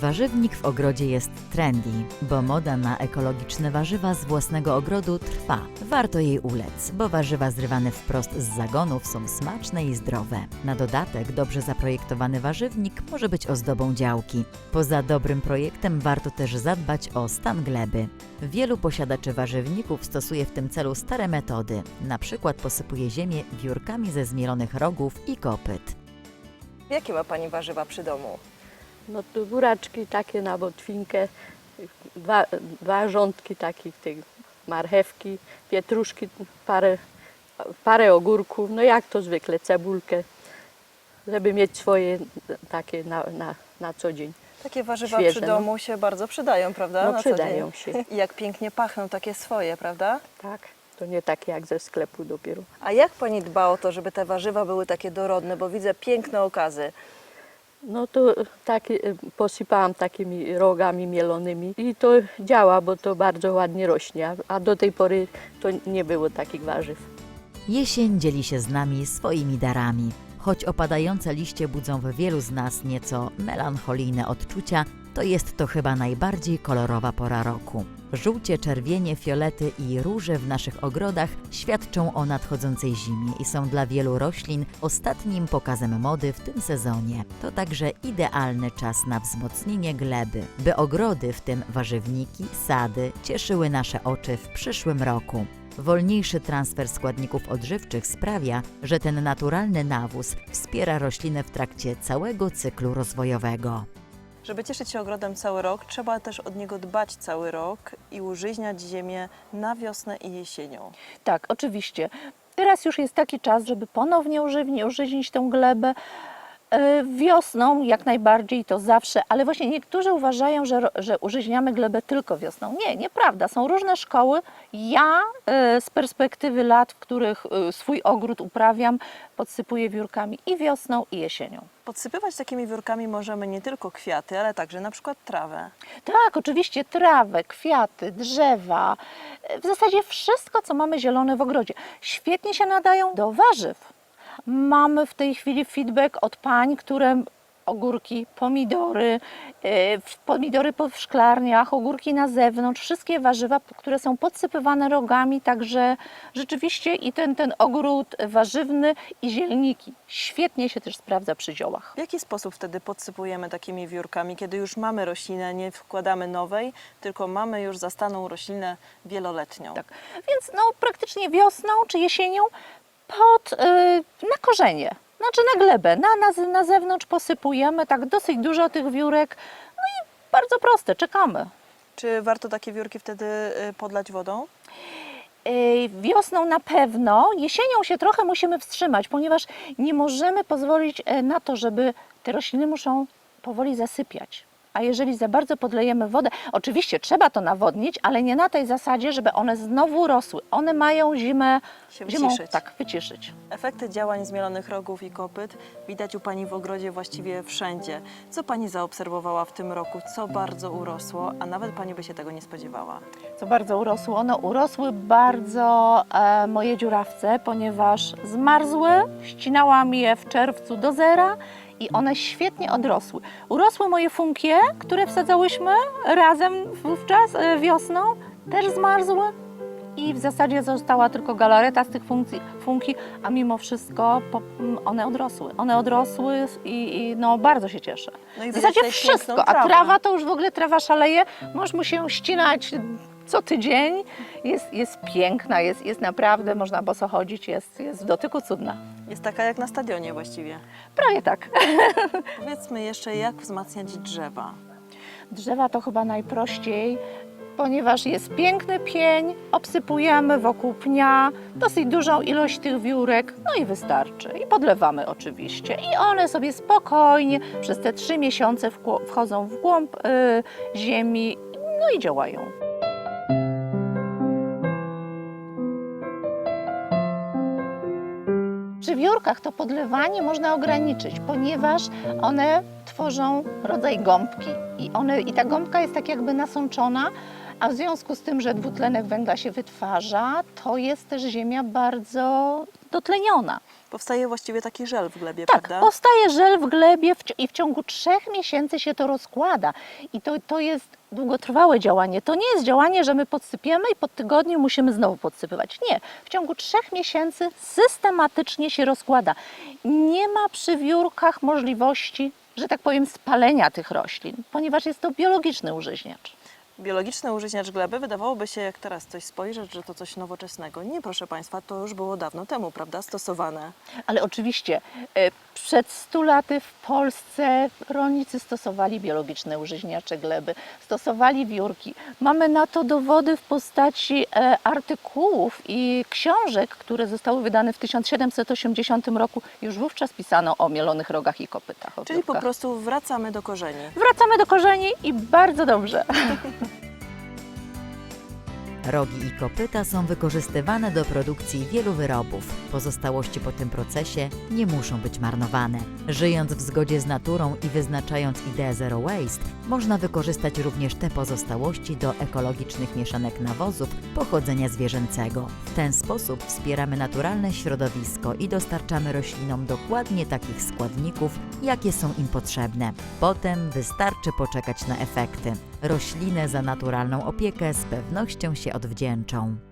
Warzywnik w ogrodzie jest trendy, bo moda na ekologiczne warzywa z własnego ogrodu trwa. Warto jej ulec, bo warzywa zrywane wprost z zagonów są smaczne i zdrowe. Na dodatek dobrze zaprojektowany warzywnik może być ozdobą działki. Poza dobrym projektem warto też zadbać o stan gleby. Wielu posiadaczy warzywników stosuje w tym celu stare metody, na przykład posypuje ziemię wiórkami ze zmielonych rogów i kopyt. Jakie ma Pani warzywa przy domu? No to buraczki takie na botwinkę, dwa, dwa rządki takich tych marchewki, pietruszki, parę, parę ogórków, no jak to zwykle, cebulkę, żeby mieć swoje takie na, na, na co dzień. Takie warzywa Świeże, przy no. domu się bardzo przydają, prawda? No Na przydają się. I jak pięknie pachną takie swoje, prawda? Tak, to nie takie jak ze sklepu dopiero. A jak Pani dba o to, żeby te warzywa były takie dorodne? Bo widzę piękne okazy. No to takie, e, posypałam takimi rogami mielonymi i to działa, bo to bardzo ładnie rośnie, a do tej pory to nie było takich warzyw. Jesień dzieli się z nami swoimi darami. Choć opadające liście budzą w wielu z nas nieco melancholijne odczucia, to jest to chyba najbardziej kolorowa pora roku. Żółcie, czerwienie, fiolety i róże w naszych ogrodach świadczą o nadchodzącej zimie i są dla wielu roślin ostatnim pokazem mody w tym sezonie. To także idealny czas na wzmocnienie gleby, by ogrody, w tym warzywniki, sady, cieszyły nasze oczy w przyszłym roku. Wolniejszy transfer składników odżywczych sprawia, że ten naturalny nawóz wspiera rośliny w trakcie całego cyklu rozwojowego. Żeby cieszyć się ogrodem cały rok, trzeba też od niego dbać cały rok i użyźniać ziemię na wiosnę i jesienią. Tak, oczywiście. Teraz już jest taki czas, żeby ponownie użyźnić tę glebę. E, Wiosną jak najbardziej to zawsze, ale właśnie niektórzy uważają, że, że użyźniamy glebę tylko wiosną. Nie, nieprawda. Są różne szkoły. Ja e, z perspektywy lat, w których e, swój ogród uprawiam, podsypuję wiórkami i wiosną, i jesienią. Podsypywać takimi wiórkami możemy nie tylko kwiaty, ale także na przykład trawę. Tak, oczywiście trawę, kwiaty, drzewa, w zasadzie wszystko, co mamy zielone w ogrodzie. Świetnie się nadają do warzyw. Mamy w tej chwili feedback od pań, które ogórki, pomidory, e, pomidory po- w szklarniach, ogórki na zewnątrz, wszystkie warzywa, które są podsypywane rogami, także rzeczywiście i ten, ten ogród warzywny i zielniki świetnie się też sprawdza przy ziołach. W jaki sposób wtedy podsypujemy takimi wiórkami, kiedy już mamy roślinę, nie wkładamy nowej, tylko mamy już zastaną roślinę wieloletnią? Tak. Więc no, praktycznie wiosną czy jesienią pod, y, na korzenie, znaczy na glebę, na, na, na zewnątrz posypujemy tak dosyć dużo tych wiórek. No i bardzo proste, czekamy. Czy warto takie wiórki wtedy y, podlać wodą? Y, Wiosną na pewno, jesienią się trochę musimy wstrzymać, ponieważ nie możemy pozwolić e, na to, żeby te rośliny muszą powoli zasypiać. A jeżeli za bardzo podlejemy wodę, oczywiście trzeba to nawodnić, ale nie na tej zasadzie, żeby one znowu rosły. One mają zimę Się zimą wyciszyć. tak wyciszyć. Efekty działań zmielonych rogów i kopyt widać u Pani w ogrodzie właściwie wszędzie. Co Pani zaobserwowała w tym roku, co bardzo urosło, a nawet Pani by się tego nie spodziewała? co bardzo urosło. No, urosły bardzo e, moje dziurawce, ponieważ zmarzły, ścinałam je w czerwcu do zera i one świetnie odrosły. Urosły moje funkie, które wsadzałyśmy razem wówczas e, wiosną, też zmarzły. I w zasadzie została tylko galareta z tych funkcji, funki, a mimo wszystko po, one odrosły. One odrosły i, i no, bardzo się cieszę. No W zasadzie wszystko, a trawa to już w ogóle trawa szaleje. Mąż mu się ścinać co tydzień. Jest, jest piękna, jest, jest naprawdę, można boso chodzić, jest, jest w dotyku cudna. Jest taka jak na stadionie właściwie. Prawie tak. Powiedzmy jeszcze, jak wzmacniać drzewa. Drzewa to chyba najprościej, ponieważ jest piękny pień, obsypujemy wokół pnia dosyć dużą ilość tych wiórek, no i wystarczy. I podlewamy oczywiście. I one sobie spokojnie przez te trzy miesiące wchodzą w głąb y, ziemi, no i działają. Przy wiórkach to podlewanie można ograniczyć, ponieważ one tworzą rodzaj gąbki i, one, i ta gąbka jest tak jakby nasączona, a w związku z tym, że dwutlenek węgla się wytwarza, to jest też ziemia bardzo dotleniona. Powstaje właściwie taki żel w glebie, Tak, prawda? powstaje żel w glebie w, i w ciągu trzech miesięcy się to rozkłada. I to, to jest długotrwałe działanie. To nie jest działanie, że my podsypiemy i po tygodniu musimy znowu podsypywać. Nie, w ciągu trzech miesięcy systematycznie się rozkłada. Nie ma przy wiórkach możliwości, że tak powiem, spalenia tych roślin, ponieważ jest to biologiczny użyźniacz. Biologiczny użyźniacz gleby wydawałoby się, jak teraz coś spojrzeć, że to coś nowoczesnego. Nie, proszę Państwa, to już było dawno temu, prawda, stosowane. Ale oczywiście e, przed 100 laty w Polsce rolnicy stosowali biologiczne użyźniacze gleby, stosowali wiórki. Mamy na to dowody w postaci e, artykułów i książek, które zostały wydane w 1780 roku. Już wówczas pisano o mielonych rogach i kopytach. Czyli po prostu wracamy do korzeni. Wracamy do korzeni i bardzo dobrze. Rogi i kopyta są wykorzystywane do produkcji wielu wyrobów. Pozostałości po tym procesie nie muszą być marnowane. Żyjąc w zgodzie z naturą i wyznaczając ideę zero waste, można wykorzystać również te pozostałości do ekologicznych mieszanek nawozów pochodzenia zwierzęcego. W ten sposób wspieramy naturalne środowisko i dostarczamy roślinom dokładnie takich składników, jakie są im potrzebne. Potem wystarczy poczekać na efekty. Rośliny za naturalną opiekę z pewnością się odwdzięczą.